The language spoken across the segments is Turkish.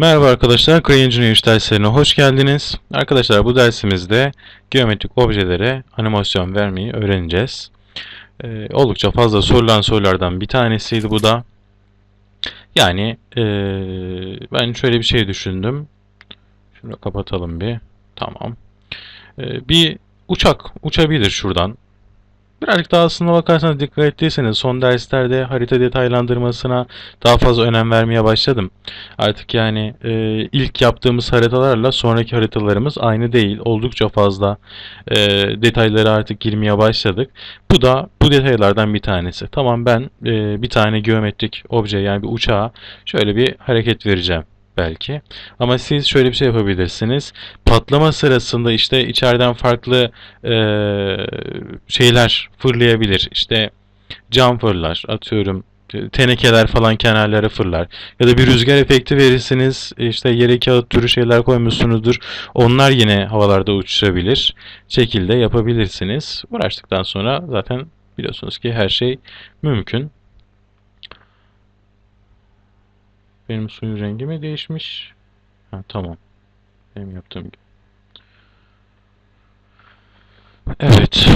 Merhaba arkadaşlar, CryEngineer 3 derslerine hoş geldiniz. Arkadaşlar bu dersimizde geometrik objelere animasyon vermeyi öğreneceğiz. Ee, oldukça fazla sorulan sorulardan bir tanesiydi bu da. Yani ee, ben şöyle bir şey düşündüm. Şunu kapatalım bir. Tamam. Ee, bir uçak uçabilir şuradan. Birazcık daha aslında bakarsanız dikkat ettiyseniz son derslerde harita detaylandırmasına daha fazla önem vermeye başladım. Artık yani e, ilk yaptığımız haritalarla sonraki haritalarımız aynı değil. Oldukça fazla e, detaylara artık girmeye başladık. Bu da bu detaylardan bir tanesi. Tamam ben e, bir tane geometrik obje yani bir uçağa şöyle bir hareket vereceğim belki. Ama siz şöyle bir şey yapabilirsiniz. Patlama sırasında işte içeriden farklı e, şeyler fırlayabilir. İşte cam fırlar atıyorum tenekeler falan kenarlara fırlar. Ya da bir rüzgar efekti verirsiniz. işte yere kağıt türü şeyler koymuşsunuzdur. Onlar yine havalarda uçuşabilir. Şekilde yapabilirsiniz. Uğraştıktan sonra zaten biliyorsunuz ki her şey mümkün. Benim suyun rengi mi değişmiş? Ha, tamam. Benim yaptığım gibi. Evet.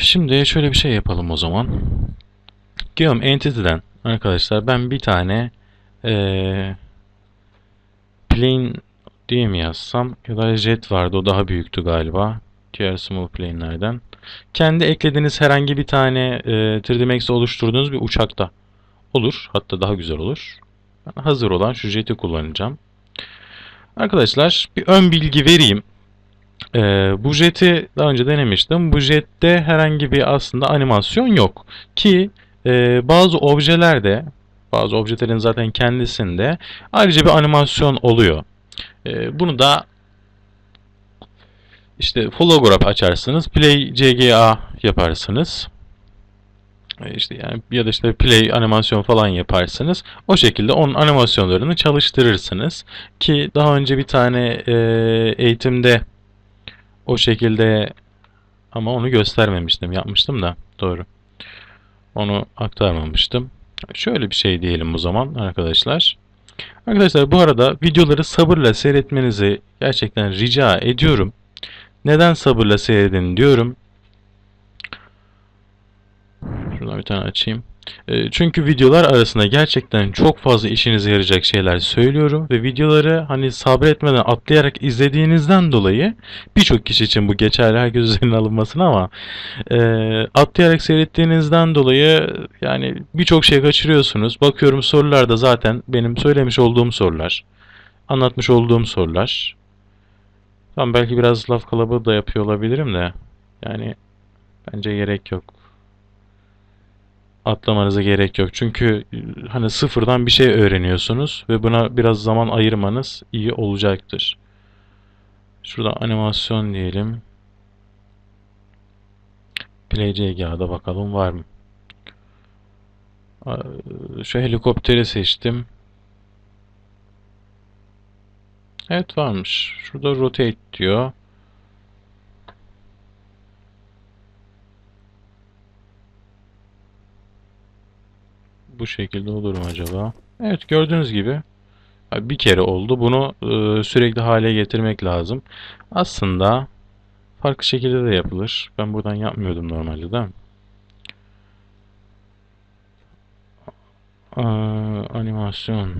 Şimdi şöyle bir şey yapalım o zaman. Geom Entity'den arkadaşlar ben bir tane eee plane diye mi yazsam ya da jet vardı o daha büyüktü galiba. Diğer small plane'lerden. Kendi eklediğiniz herhangi bir tane e, 3D Max'te oluşturduğunuz bir uçakta olur. Hatta daha güzel olur. Hazır olan şu jeti kullanacağım. Arkadaşlar bir ön bilgi vereyim. Ee, bu jeti daha önce denemiştim. Bu jette herhangi bir aslında animasyon yok. Ki e, bazı objelerde, bazı objelerin zaten kendisinde ayrıca bir animasyon oluyor. E, bunu da işte holograph açarsınız, play CGA yaparsınız. E, işte yani ya da işte play animasyon falan yaparsınız. O şekilde onun animasyonlarını çalıştırırsınız. Ki daha önce bir tane e, eğitimde o şekilde ama onu göstermemiştim. Yapmıştım da doğru. Onu aktarmamıştım. Şöyle bir şey diyelim o zaman arkadaşlar. Arkadaşlar bu arada videoları sabırla seyretmenizi gerçekten rica ediyorum. Neden sabırla seyredin diyorum. Şuradan bir tane açayım. E, Çünkü videolar arasında gerçekten çok fazla işinize yarayacak şeyler söylüyorum ve videoları hani sabretmeden atlayarak izlediğinizden dolayı birçok kişi için bu geçerli herkes üzerine alınmasın ama e, atlayarak seyrettiğinizden dolayı yani birçok şey kaçırıyorsunuz. Bakıyorum sorular da zaten benim söylemiş olduğum sorular. Anlatmış olduğum sorular. Tamam belki biraz laf kalabalığı da yapıyor olabilirim de yani bence gerek yok atlamanıza gerek yok. Çünkü e, hani sıfırdan bir şey öğreniyorsunuz ve buna biraz zaman ayırmanız iyi olacaktır. Şurada animasyon diyelim. Play CGA'da bakalım var mı? Şu helikopteri seçtim. Evet varmış. Şurada rotate diyor. Bu şekilde olur mu acaba? Evet gördüğünüz gibi bir kere oldu. Bunu e, sürekli hale getirmek lazım. Aslında farklı şekilde de yapılır. Ben buradan yapmıyordum normalde değil? Aa, animasyon.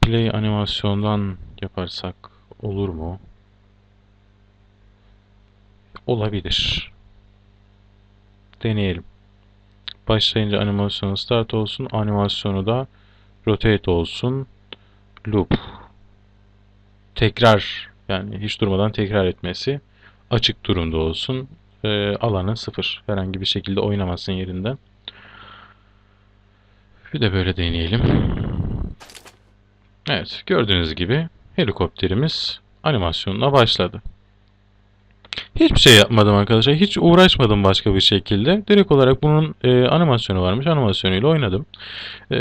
Play animasyondan yaparsak olur mu? Olabilir. Deneyelim. Başlayınca animasyonu start olsun. Animasyonu da rotate olsun. Loop. Tekrar yani hiç durmadan tekrar etmesi açık durumda olsun. E, alanı sıfır. Herhangi bir şekilde oynamasın yerinden. Bir de böyle deneyelim. Evet gördüğünüz gibi helikopterimiz animasyonuna başladı. Hiçbir şey yapmadım arkadaşlar. Hiç uğraşmadım başka bir şekilde. Direkt olarak bunun e, animasyonu varmış. Animasyonuyla oynadım. E,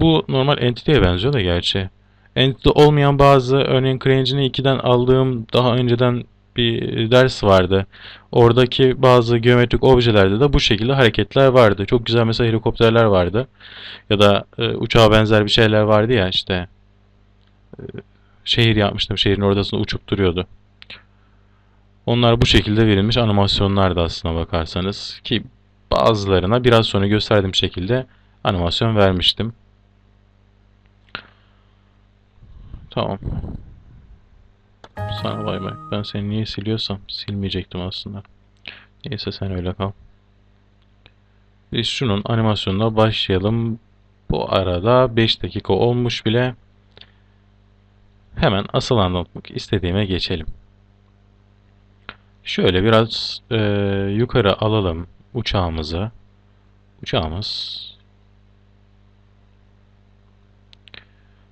bu normal Entity'ye benziyor da gerçi. Entity olmayan bazı örneğin CryEngine 2'den aldığım daha önceden bir ders vardı. Oradaki bazı geometrik objelerde de bu şekilde hareketler vardı. Çok güzel mesela helikopterler vardı. Ya da e, uçağa benzer bir şeyler vardı ya işte. E, şehir yapmıştım. Şehrin ortasında uçup duruyordu. Onlar bu şekilde verilmiş animasyonlardı aslına bakarsanız. Ki bazılarına biraz sonra gösterdiğim şekilde animasyon vermiştim. Tamam. Sana bay bay. Ben seni niye siliyorsam silmeyecektim aslında. Neyse sen öyle kal. Biz şunun animasyonuna başlayalım. Bu arada 5 dakika olmuş bile. Hemen asıl anlatmak istediğime geçelim. Şöyle biraz e, yukarı alalım uçağımızı. Uçağımız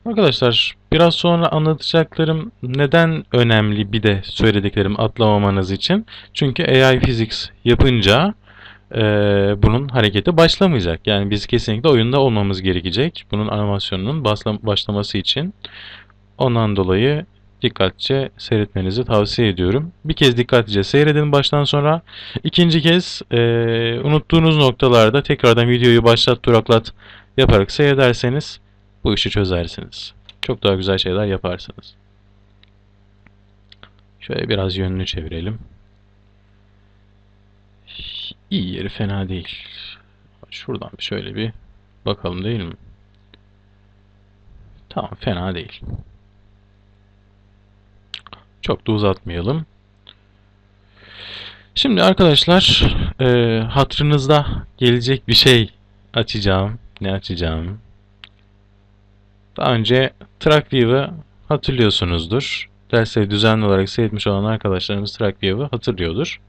Arkadaşlar biraz sonra anlatacaklarım neden önemli bir de söylediklerim atlamamanız için. Çünkü AI Physics yapınca e, bunun hareketi başlamayacak. Yani biz kesinlikle oyunda olmamız gerekecek. Bunun animasyonunun başlaması için. Ondan dolayı dikkatlice seyretmenizi tavsiye ediyorum. Bir kez dikkatlice seyredin baştan sonra. İkinci kez e, unuttuğunuz noktalarda tekrardan videoyu başlat duraklat yaparak seyrederseniz bu işi çözersiniz. Çok daha güzel şeyler yaparsınız. Şöyle biraz yönünü çevirelim. İyi yeri fena değil. Şuradan şöyle bir bakalım değil mi? Tamam fena değil. Çok da uzatmayalım. Şimdi arkadaşlar e, hatırınızda gelecek bir şey açacağım. Ne açacağım? Daha önce TrackView'ı hatırlıyorsunuzdur. Dersleri düzenli olarak seyretmiş olan arkadaşlarımız TrackView'ı hatırlıyordur.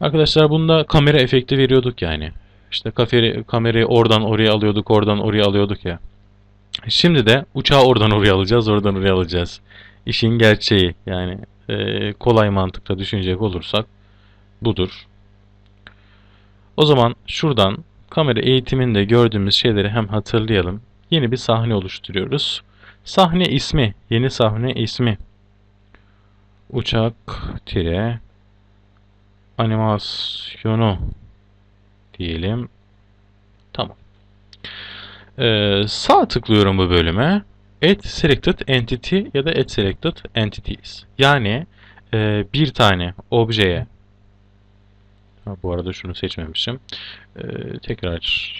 Arkadaşlar bunda kamera efekti veriyorduk yani. İşte kaferi, kamerayı oradan oraya alıyorduk, oradan oraya alıyorduk ya. Şimdi de uçağı oradan oraya alacağız, oradan oraya alacağız. İşin gerçeği yani e, kolay mantıkla düşünecek olursak budur. O zaman şuradan kamera eğitiminde gördüğümüz şeyleri hem hatırlayalım. Yeni bir sahne oluşturuyoruz. Sahne ismi, yeni sahne ismi. Uçak tire animasyonu diyelim. Tamam. Ee, sağ tıklıyorum bu bölüme. Add selected entity ya da add selected entities. Yani e, bir tane objeye Ha, bu arada şunu seçmemişim. Ee, tekrar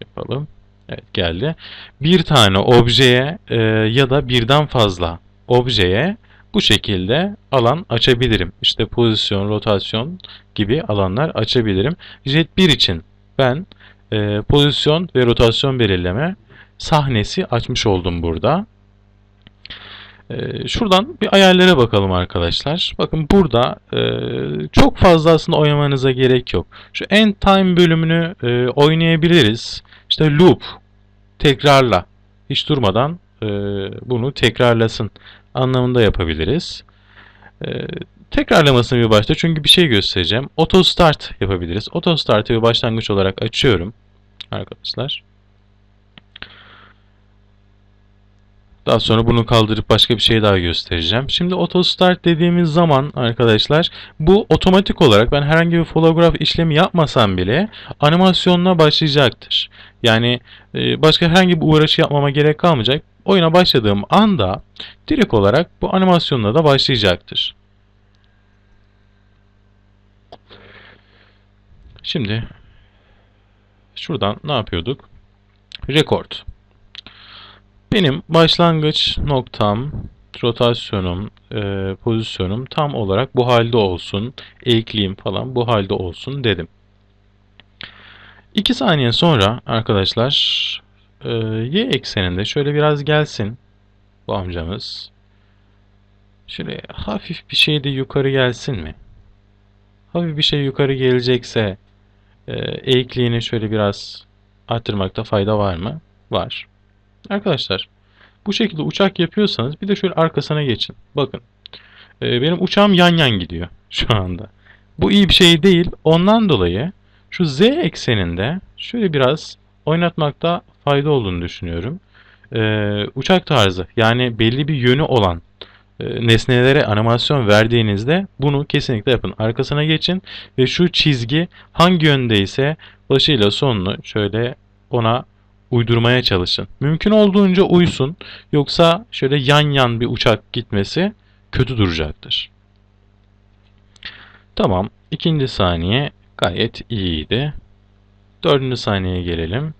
yapalım. Evet geldi. Bir tane objeye e, ya da birden fazla objeye bu şekilde alan açabilirim. İşte pozisyon, rotasyon gibi alanlar açabilirim. Jet 1 için ben e, pozisyon ve rotasyon belirleme sahnesi açmış oldum burada. Ee, şuradan bir ayarlara bakalım arkadaşlar. Bakın burada e, çok fazla aslında oynamanıza gerek yok. Şu end time bölümünü e, oynayabiliriz. İşte loop tekrarla hiç durmadan e, bunu tekrarlasın anlamında yapabiliriz. E, tekrarlamasını bir başta çünkü bir şey göstereceğim. Auto start yapabiliriz. Auto start'ı bir başlangıç olarak açıyorum arkadaşlar. Daha sonra bunu kaldırıp başka bir şey daha göstereceğim. Şimdi auto start dediğimiz zaman arkadaşlar bu otomatik olarak ben herhangi bir fotoğraf işlemi yapmasam bile animasyonuna başlayacaktır. Yani e, başka herhangi bir uğraşı yapmama gerek kalmayacak. Oyuna başladığım anda direkt olarak bu animasyonla da başlayacaktır. Şimdi şuradan ne yapıyorduk? Record. Benim başlangıç noktam, rotasyonum, e, pozisyonum tam olarak bu halde olsun, eğikliğim falan bu halde olsun dedim. 2 saniye sonra arkadaşlar e, y ekseninde şöyle biraz gelsin bu amcamız. Şöyle hafif bir şey de yukarı gelsin mi? Hafif bir şey yukarı gelecekse e, eğikliğini şöyle biraz arttırmakta fayda var mı? Var. Arkadaşlar bu şekilde uçak yapıyorsanız bir de şöyle arkasına geçin. Bakın e, benim uçağım yan yan gidiyor şu anda. Bu iyi bir şey değil. Ondan dolayı şu z ekseninde şöyle biraz oynatmakta fayda olduğunu düşünüyorum. E, uçak tarzı yani belli bir yönü olan nesnelere animasyon verdiğinizde bunu kesinlikle yapın. Arkasına geçin ve şu çizgi hangi yöndeyse başıyla sonunu şöyle ona uydurmaya çalışın. Mümkün olduğunca uysun. Yoksa şöyle yan yan bir uçak gitmesi kötü duracaktır. Tamam. ikinci saniye gayet iyiydi. Dördüncü saniyeye gelelim.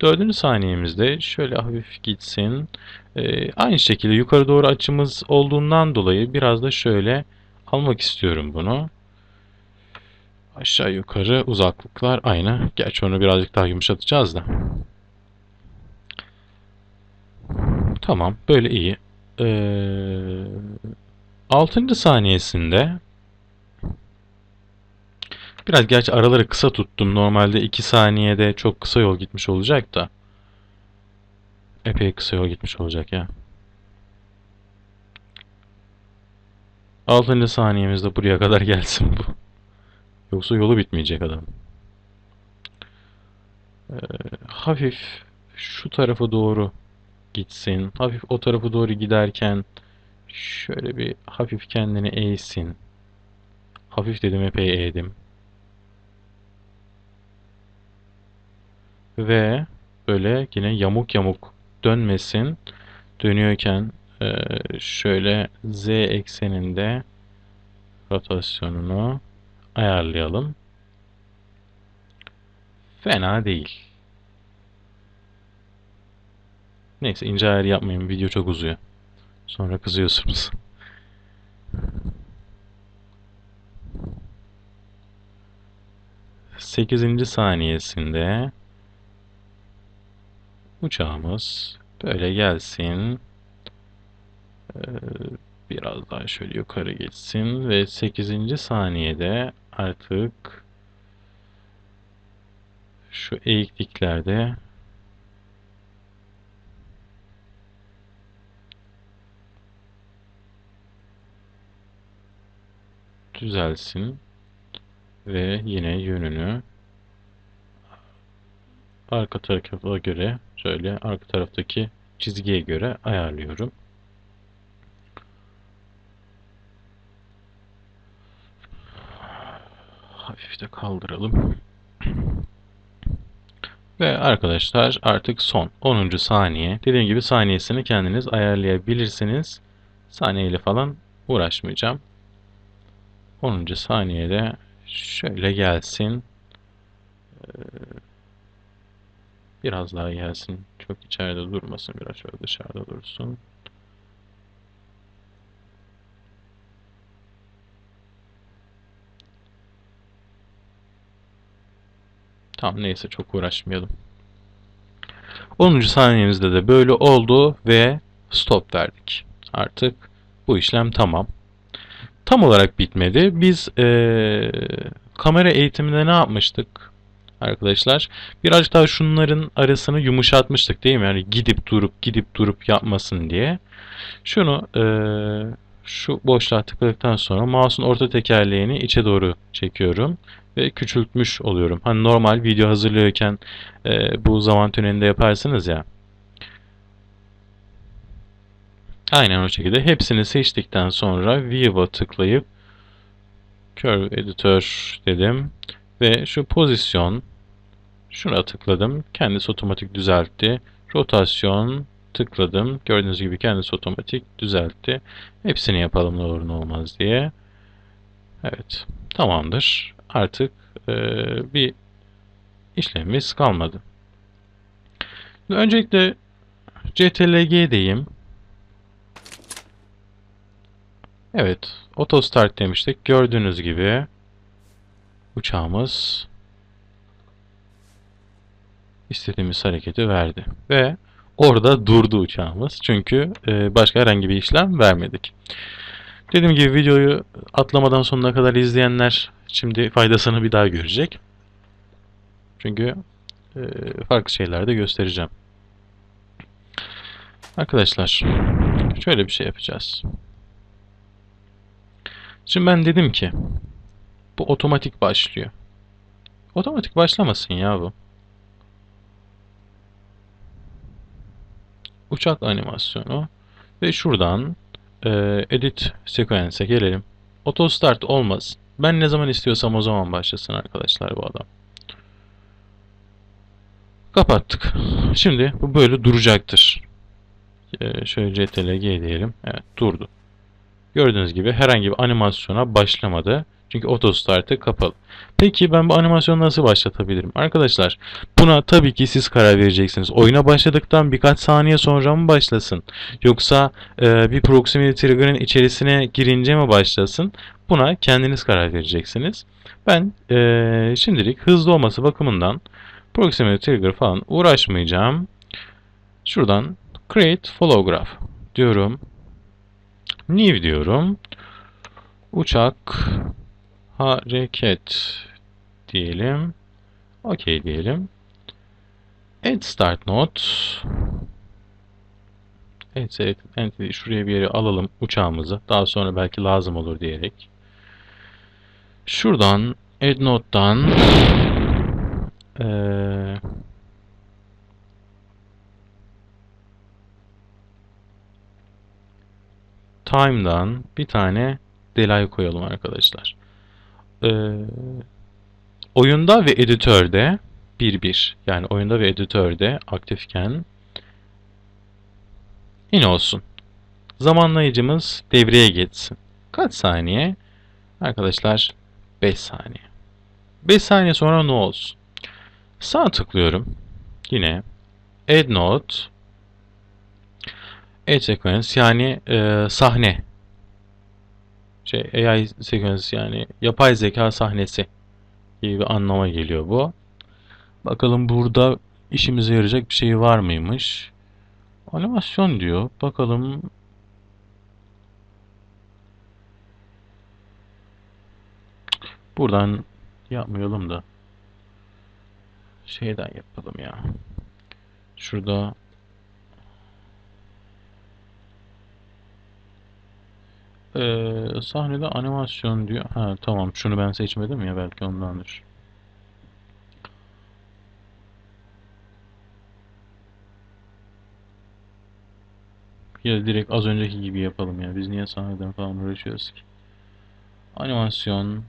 Dördüncü saniyemizde şöyle hafif gitsin. Ee, aynı şekilde yukarı doğru açımız olduğundan dolayı biraz da şöyle almak istiyorum bunu. Aşağı yukarı uzaklıklar aynı. Gerçi onu birazcık daha yumuşatacağız da. Tamam, böyle iyi. Ee, 6. saniyesinde biraz gerçi araları kısa tuttum. Normalde 2 saniyede çok kısa yol gitmiş olacak da. Epey kısa yol gitmiş olacak ya. 6. saniyemizde buraya kadar gelsin bu. Yoksa yolu bitmeyecek adam. Ee, hafif şu tarafa doğru gitsin. Hafif o tarafa doğru giderken şöyle bir hafif kendini eğsin. Hafif dedim epey eğdim. Ve böyle yine yamuk yamuk dönmesin. Dönüyorken e, şöyle z ekseninde rotasyonunu ayarlayalım. Fena değil. Neyse ince ayar yapmayın. Video çok uzuyor. Sonra kızıyorsunuz. Sekizinci saniyesinde uçağımız böyle gelsin. Ee, biraz daha şöyle yukarı geçsin ve 8. saniyede artık şu eğikliklerde düzelsin ve yine yönünü arka tarafa göre şöyle arka taraftaki çizgiye göre ayarlıyorum. Hafif de kaldıralım. Ve arkadaşlar artık son 10. saniye. Dediğim gibi saniyesini kendiniz ayarlayabilirsiniz. Saniyeyle falan uğraşmayacağım. 10. saniyede şöyle gelsin. Ee, biraz daha gelsin. Çok içeride durmasın. Biraz şöyle dışarıda dursun. Tamam neyse çok uğraşmayalım. 10. saniyemizde de böyle oldu ve stop verdik. Artık bu işlem tamam tam olarak bitmedi. Biz e, kamera eğitiminde ne yapmıştık arkadaşlar? Birazcık daha şunların arasını yumuşatmıştık değil mi? Yani gidip durup gidip durup yapmasın diye. Şunu e, şu boşluğa tıkladıktan sonra mouse'un orta tekerleğini içe doğru çekiyorum ve küçültmüş oluyorum. Hani normal video hazırlıyorken e, bu zaman tünelinde yaparsınız ya. Aynen o şekilde. Hepsini seçtikten sonra View'a tıklayıp Curve Editor dedim. Ve şu pozisyon şuna tıkladım. Kendisi otomatik düzeltti. Rotasyon tıkladım. Gördüğünüz gibi kendisi otomatik düzeltti. Hepsini yapalım ne olur ne olmaz diye. Evet. Tamamdır. Artık e, bir işlemimiz kalmadı. Öncelikle CTRL-G diyeyim. Evet, auto start demiştik. Gördüğünüz gibi uçağımız istediğimiz hareketi verdi ve orada durdu uçağımız. Çünkü e, başka herhangi bir işlem vermedik. Dediğim gibi videoyu atlamadan sonuna kadar izleyenler şimdi faydasını bir daha görecek. Çünkü e, farklı şeyler de göstereceğim. Arkadaşlar şöyle bir şey yapacağız. Şimdi ben dedim ki bu otomatik başlıyor. Otomatik başlamasın ya bu. Uçak animasyonu ve şuradan e, edit sequence'e gelelim. Auto start olmasın. Ben ne zaman istiyorsam o zaman başlasın arkadaşlar bu adam. Kapattık. Şimdi bu böyle duracaktır. Ee, şöyle CTRL G diyelim. Evet durdu. Gördüğünüz gibi herhangi bir animasyona başlamadı. Çünkü auto start'ı kapalı. Peki ben bu animasyonu nasıl başlatabilirim? Arkadaşlar buna tabii ki siz karar vereceksiniz. Oyuna başladıktan birkaç saniye sonra mı başlasın? Yoksa e, bir proximity trigger'ın içerisine girince mi başlasın? Buna kendiniz karar vereceksiniz. Ben e, şimdilik hızlı olması bakımından proximity trigger falan uğraşmayacağım. Şuradan create follow graph diyorum. New diyorum. Uçak hareket diyelim. OK diyelim. Add start node. Evet, evet, entity şuraya bir yere alalım uçağımızı. Daha sonra belki lazım olur diyerek. Şuradan add node'dan eee time'dan bir tane delay koyalım arkadaşlar. Ee, oyunda ve editörde 1-1 yani oyunda ve editörde aktifken in olsun. Zamanlayıcımız devreye geçsin. Kaç saniye? Arkadaşlar 5 saniye. 5 saniye sonra ne olsun? Sağ tıklıyorum. Yine add node Add sequence yani e, sahne. Şey AI sequence yani yapay zeka sahnesi gibi bir anlama geliyor bu. Bakalım burada işimize yarayacak bir şey var mıymış? Animasyon diyor. Bakalım Buradan yapmayalım da şeyden yapalım ya. Şurada Ee, sahnede animasyon diyor. Ha tamam şunu ben seçmedim ya belki ondandır. Ya direkt az önceki gibi yapalım ya. Biz niye sahneden falan uğraşıyoruz ki? Animasyon.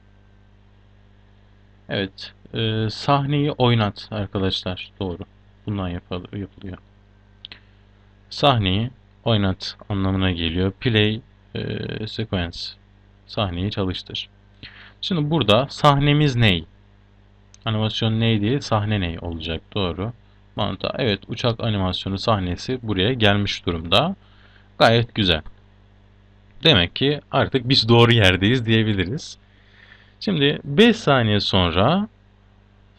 Evet. Ee, sahneyi oynat arkadaşlar. Doğru. Bundan yapıl yapılıyor. Sahneyi oynat anlamına geliyor. Play e, sequence sahneyi çalıştır. Şimdi burada sahnemiz ney? Animasyon ney değil, sahne ney olacak. Doğru. Mantığa. Evet, uçak animasyonu sahnesi buraya gelmiş durumda. Gayet güzel. Demek ki artık biz doğru yerdeyiz diyebiliriz. Şimdi 5 saniye sonra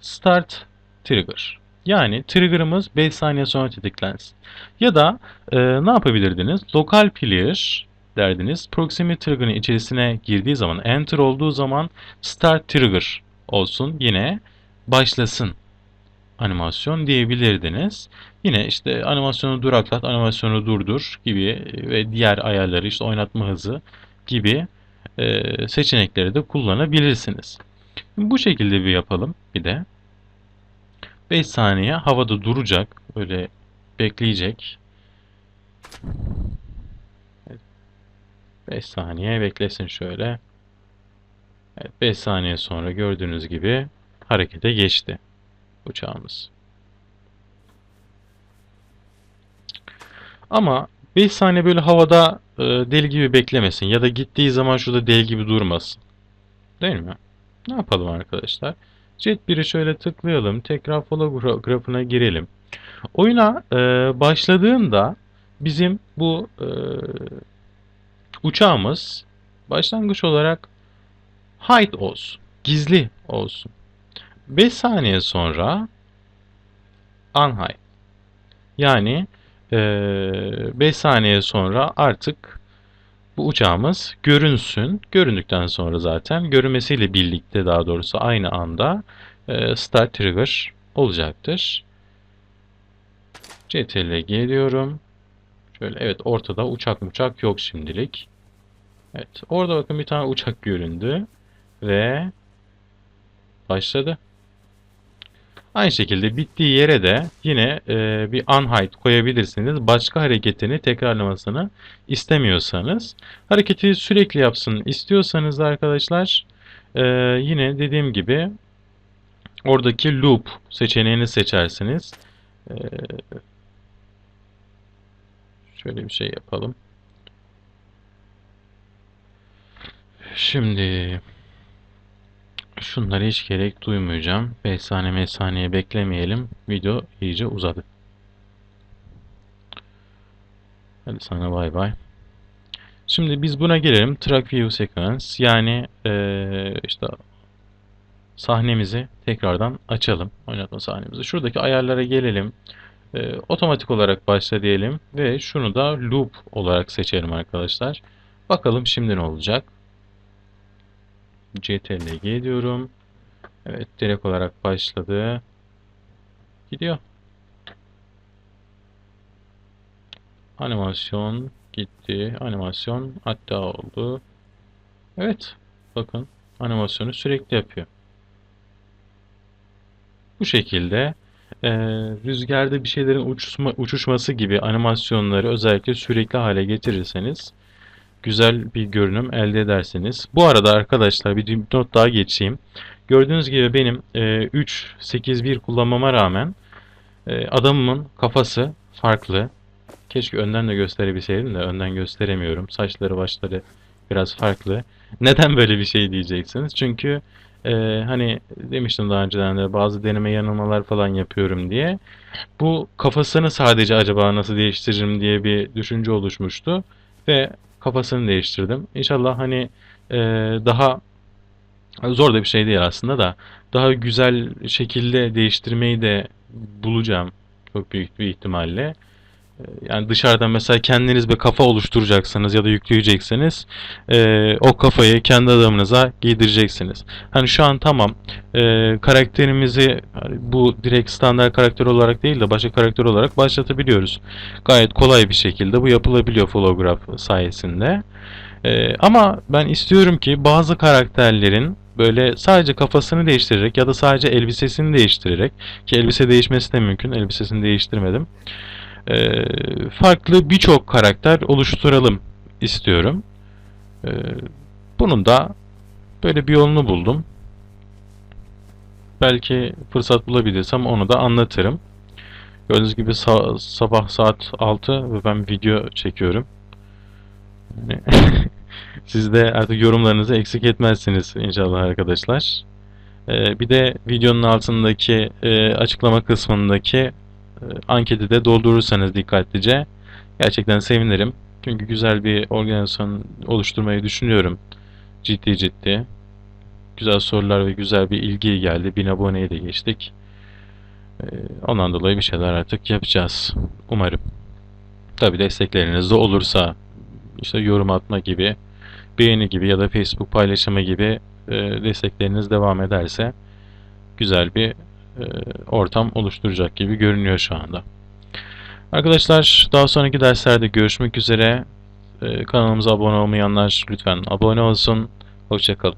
start trigger. Yani trigger'ımız 5 saniye sonra tetiklensin. Ya da e, ne yapabilirdiniz? Local player derdiniz. Proximity trigger'ın içerisine girdiği zaman, enter olduğu zaman start trigger olsun. Yine başlasın animasyon diyebilirdiniz. Yine işte animasyonu duraklat, animasyonu durdur gibi ve diğer ayarları işte oynatma hızı gibi e, seçenekleri de kullanabilirsiniz. Bu şekilde bir yapalım bir de. 5 saniye havada duracak. Öyle bekleyecek. 5 saniye beklesin şöyle. Evet 5 saniye sonra gördüğünüz gibi harekete geçti uçağımız. Ama 5 saniye böyle havada e, deli gibi beklemesin ya da gittiği zaman şurada deli gibi durmasın. Değil mi? Ne yapalım arkadaşlar? Jet 1'i şöyle tıklayalım. Tekrar follow girelim. Oyuna e, başladığında bizim bu e, uçağımız başlangıç olarak hide olsun. Gizli olsun. 5 saniye sonra unhide. Yani 5 saniye sonra artık bu uçağımız görünsün. Göründükten sonra zaten görünmesiyle birlikte daha doğrusu aynı anda start trigger olacaktır. CTRL geliyorum. Şöyle evet ortada uçak uçak yok şimdilik. Evet orada bakın bir tane uçak göründü. Ve başladı. Aynı şekilde bittiği yere de yine e, bir unhide koyabilirsiniz. Başka hareketini tekrarlamasını istemiyorsanız. Hareketi sürekli yapsın istiyorsanız da arkadaşlar e, yine dediğim gibi oradaki loop seçeneğini seçersiniz. E, şöyle bir şey yapalım. Şimdi şunları hiç gerek duymayacağım. 5 saniye 5 saniye beklemeyelim. Video iyice uzadı. Hadi sana bay bay. Şimdi biz buna gelelim. Track View Sequence yani eee, işte sahnemizi tekrardan açalım. Oynatma sahnemizi. Şuradaki ayarlara gelelim. Eee, otomatik olarak başla diyelim ve şunu da loop olarak seçelim arkadaşlar. Bakalım şimdi ne olacak? CTRL-G diyorum. Evet direkt olarak başladı. Gidiyor. Animasyon gitti. Animasyon hatta oldu. Evet. Bakın animasyonu sürekli yapıyor. Bu şekilde e, rüzgarda bir şeylerin uçuşma, uçuşması gibi animasyonları özellikle sürekli hale getirirseniz güzel bir görünüm elde edersiniz. Bu arada arkadaşlar bir not daha geçeyim. Gördüğünüz gibi benim e, 3.8.1 kullanmama rağmen e, adamımın kafası farklı. Keşke önden de gösterebilseydim de önden gösteremiyorum. Saçları başları biraz farklı. Neden böyle bir şey diyeceksiniz? Çünkü e, hani demiştim daha önceden de bazı deneme yanılmalar falan yapıyorum diye. Bu kafasını sadece acaba nasıl değiştiririm diye bir düşünce oluşmuştu. Ve kafasını değiştirdim. İnşallah hani e, daha zor da bir şey değil aslında da daha güzel şekilde değiştirmeyi de bulacağım çok büyük bir ihtimalle. E, Yani dışarıdan mesela kendiniz bir kafa oluşturacaksınız ya da yükleyeceksiniz. E, o kafayı kendi adamınıza giydireceksiniz. Hani şu an tamam e, karakterimizi hani bu direkt standart karakter olarak değil de başka karakter olarak başlatabiliyoruz. Gayet kolay bir şekilde bu yapılabiliyor Holograph sayesinde. E, ama ben istiyorum ki bazı karakterlerin böyle sadece kafasını değiştirerek ya da sadece elbisesini değiştirerek ki elbise değişmesi de mümkün. Elbisesini değiştirmedim e, farklı birçok karakter oluşturalım istiyorum. E, bunun da böyle bir yolunu buldum. Belki fırsat bulabilirsem onu da anlatırım. Gördüğünüz gibi sa- sabah saat 6 ve ben video çekiyorum. Yani Siz de artık yorumlarınızı eksik etmezsiniz inşallah arkadaşlar. E, bir de videonun altındaki e, açıklama kısmındaki anketi de doldurursanız dikkatlice gerçekten sevinirim. Çünkü güzel bir organizasyon oluşturmayı düşünüyorum. Ciddi ciddi. Güzel sorular ve güzel bir ilgi geldi. 1000 aboneyi de geçtik. E, ondan dolayı bir şeyler artık yapacağız. Umarım. Tabi destekleriniz de olursa işte yorum atma gibi, beğeni gibi ya da Facebook paylaşımı gibi e, destekleriniz devam ederse güzel bir ortam oluşturacak gibi görünüyor şu anda. Arkadaşlar daha sonraki derslerde görüşmek üzere. E, kanalımıza abone olmayanlar lütfen abone olsun. Hoşçakalın.